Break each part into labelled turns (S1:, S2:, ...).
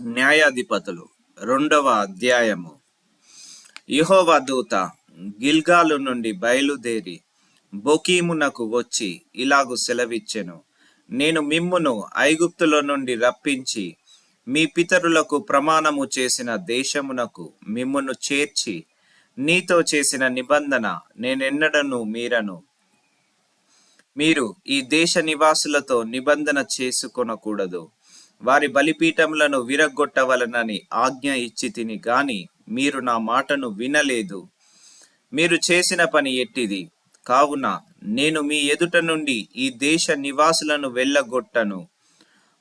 S1: న్యాయాధిపతులు. రెండవ అధ్యాయము. యహోవా దూత గిల్గాలు నుండి బయలుదేరి బొకీమునకు వచ్చి ఇలాగు సెలవిచ్చెను. నేను మిమ్మును ఐగుప్తుల నుండి రప్పించి మీ పితరులకు ప్రమాణము చేసిన దేశమునకు మిమ్మును చేర్చి నీతో చేసిన నిబంధన నేనెన్నడను మీరను. మీరు ఈ దేశ నివాసులతో నిబంధన చేసుకొనకూడదు. వారి బలిపీఠములను విరగొట్టవలనని ఆజ్ఞ ఇచ్చి తిని గాని మీరు నా మాటను వినలేదు. మీరు చేసిన పని ఎట్టిది? కావున నేను మీ ఎదుట నుండి ఈ దేశ నివాసులను వెళ్ళగొట్టను.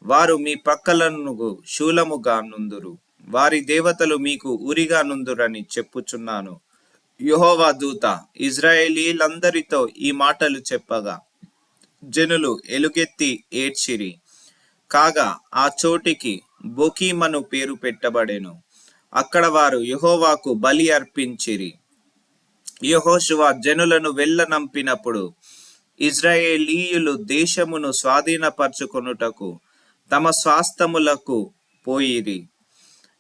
S1: వారు మీ పక్కలను శూలముగా నుందురు. వారి దేవతలు మీకు ఉరిగా నుందురని చెప్పుచున్నాను. యెహోవా దూత ఇజ్రాయేలీలందరితో ఈ మాటలు చెప్పగా జనులు ఎలుగెత్తి ఏడ్చిరి. కాగా ఆ చోటికి బొకీమను పేరు పెట్టబడెను. అక్కడ వారు యహోవాకు బలి అర్పించిరి. యెహోషువ జనులను వెళ్ళనంపినప్పుడు ఇజ్రాయేలీయులు దేశమును స్వాధీనపరచుకొనుటకు తమ స్వాస్థములకు పోయిరి.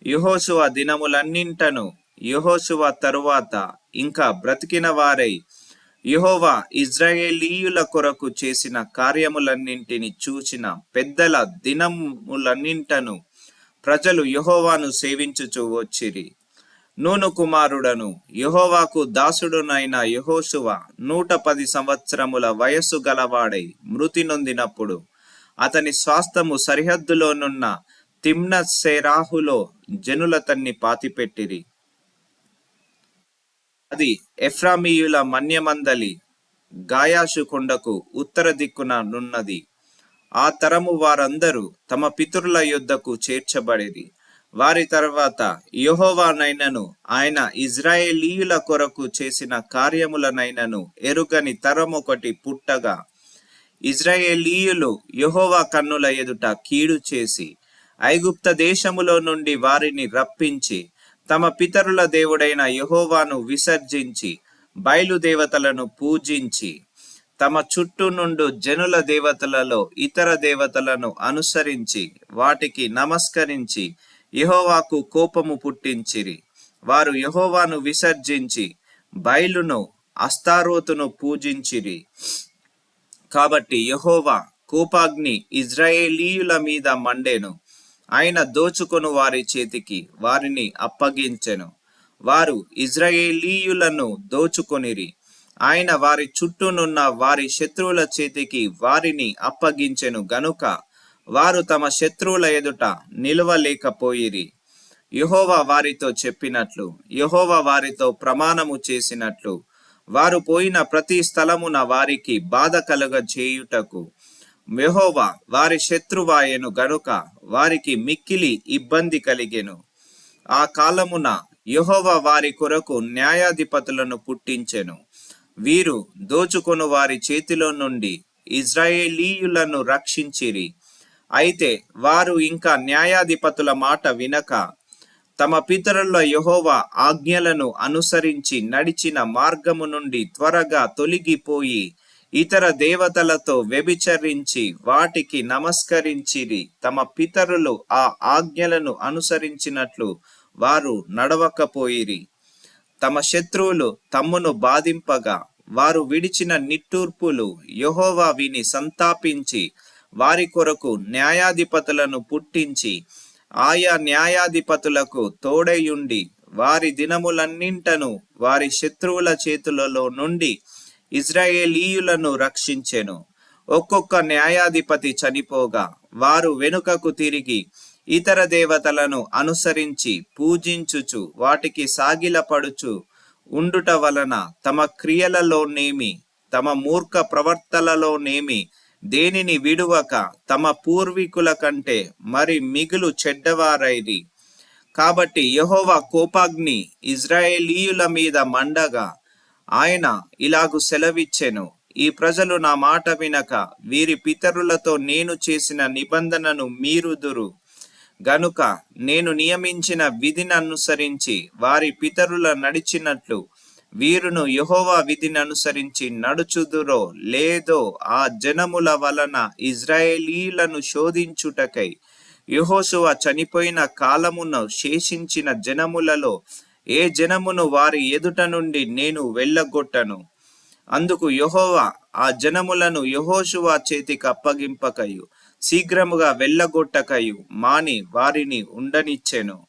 S1: యెహోషువ దినములన్నింటను యెహోషువ తరువాత ఇంకా బ్రతికిన వారై యహోవా ఇజ్రాయేలీయుల కొరకు చేసిన కార్యములన్నింటిని చూచిన పెద్దల దినములన్నింటను ప్రజలు యహోవాను సేవించుచూ వచ్చిరి. నూను కుమారుడను యహోవాకు దాసుడునైన యహోశువ నూట పది సంవత్సరముల వయస్సు గలవాడై మృతి నొందినప్పుడు అతని స్వాస్థము సరిహద్దులోనున్న తిమ్న సేరాహులో జనులతన్ని పాతిపెట్టిరి. అది ఎఫ్రామీయుల మన్యమందలి గాయాషు కొండకు ఉత్తర దిక్కున నున్నది. ఆ తరము వారందరూ తమ పితరుల యుద్ధకు చేర్చబడేది. వారి తర్వాత యహోవానైనను ఆయన ఇజ్రాయేలీయుల కొరకు చేసిన కార్యములనైనను ఎరుగని తరం ఒకటి పుట్టగా ఇజ్రాయేలీయులు యహోవా కన్నుల ఎదుట కీడు చేసి ఐగుప్త దేశములో నుండి వారిని రప్పించి తమ పితరుల దేవుడైన యహోవాను విసర్జించి బయలుదేవతలను పూజించి తమ చుట్టూ నుండు జనుల దేవతలలో ఇతర దేవతలను అనుసరించి వాటికి నమస్కరించి యహోవాకు కోపము పుట్టించిరి. వారు యహోవాను విసర్జించి బయలును అస్తారోతును పూజించిరి. కాబట్టి యహోవా కోపాగ్ని ఇజ్రాయేలీయుల మీద మండెను. ఆయన దోచుకొను వారి చేతికి వారిని అప్పగించెను. వారు ఇజ్రాయేలీయులను దోచుకొనిరి. ఆయన వారి చుట్టూనున్న వారి శత్రువుల చేతికి వారిని అప్పగించెను గనుక వారు తమ శత్రువుల ఎదుట నిలవలేకపోయిరి. యహోవా వారితో చెప్పినట్లు యహోవా వారితో ప్రమాణము చేసినట్లు వారు పోయిన ప్రతి స్థలమున వారికి బాధ కలుగ చేయుటకు యెహోవా వారి శత్రువాయను గనుక వారికి మిక్కిలి ఇబ్బంది కలిగెను. ఆ కాలమున యహోవా వారి కొరకు న్యాయాధిపతులను పుట్టించెను. వీరు దోచుకొను వారి చేతిలో నుండి ఇజ్రాయేలీయులను రక్షించిరి. అయితే వారు ఇంకా న్యాయాధిపతుల మాట వినక తమ పితరుల యెహోవా ఆజ్ఞలను అనుసరించి నడిచిన మార్గము నుండి త్వరగా తొలగిపోయి ఇతర దేవతలతో వ్యభిచరించి వాటికి నమస్కరించిరి. తమ పితరులు ఆ ఆజ్ఞలను అనుసరించినట్లు వారు నడవకపోయిరి. తమ శత్రువులు తమ్మును బాధింపగా వారు విడిచిన నిట్టూర్పులు యహోవా విని సంతాపించి వారి కొరకు న్యాయాధిపతులను పుట్టించి ఆయా న్యాయాధిపతులకు తోడయుండి వారి దినములన్నింటను వారి శత్రువుల చేతులలో నుండి ఇజ్రాయేలీయులను రక్షించెను. ఒక్కొక్క న్యాయాధిపతి చనిపోగా వారు వెనుకకు తిరిగి ఇతర దేవతలను అనుసరించి పూజించుచు వాటికి సాగిలపడుచు ఉండుట వలన తమ క్రియలలోనేమి తమ మూర్ఖ ప్రవర్తనలోనేమి దేనిని విడువక తమ పూర్వీకుల కంటే మరి మిగులు చెడ్డవారైరి. కాబట్టి యహోవా కోపాగ్ని ఇజ్రాయేలీయుల మీద మండగా ఆయన ఇలాగు సెలవిచ్చెను. ఈ ప్రజలు నా మాట వినక వీరి పితరులతో నేను చేసిన నిబంధనను మీరుదురు. గనుక నేను నియమించిన విధిని అనుసరించి వారి పితరుల నడిచినట్లు వీరును యహోవా విధిని అనుసరించి నడుచుదురో లేదో ఆ జనముల వలన ఇజ్రాయేలీలను శోధించుటకై యెహోషువ చనిపోయిన కాలమున శేషించిన జనములలో ఏ జనమును వారి ఎదుట నుండి నేను వెళ్ళగొట్టను? అందుకు యహోవ ఆ జనములను యెహోషువ చేతికి అప్పగింపకయు శీఘ్రముగా వెళ్ళగొట్టకయు. మాని వారిని ఉండనిచ్చెను.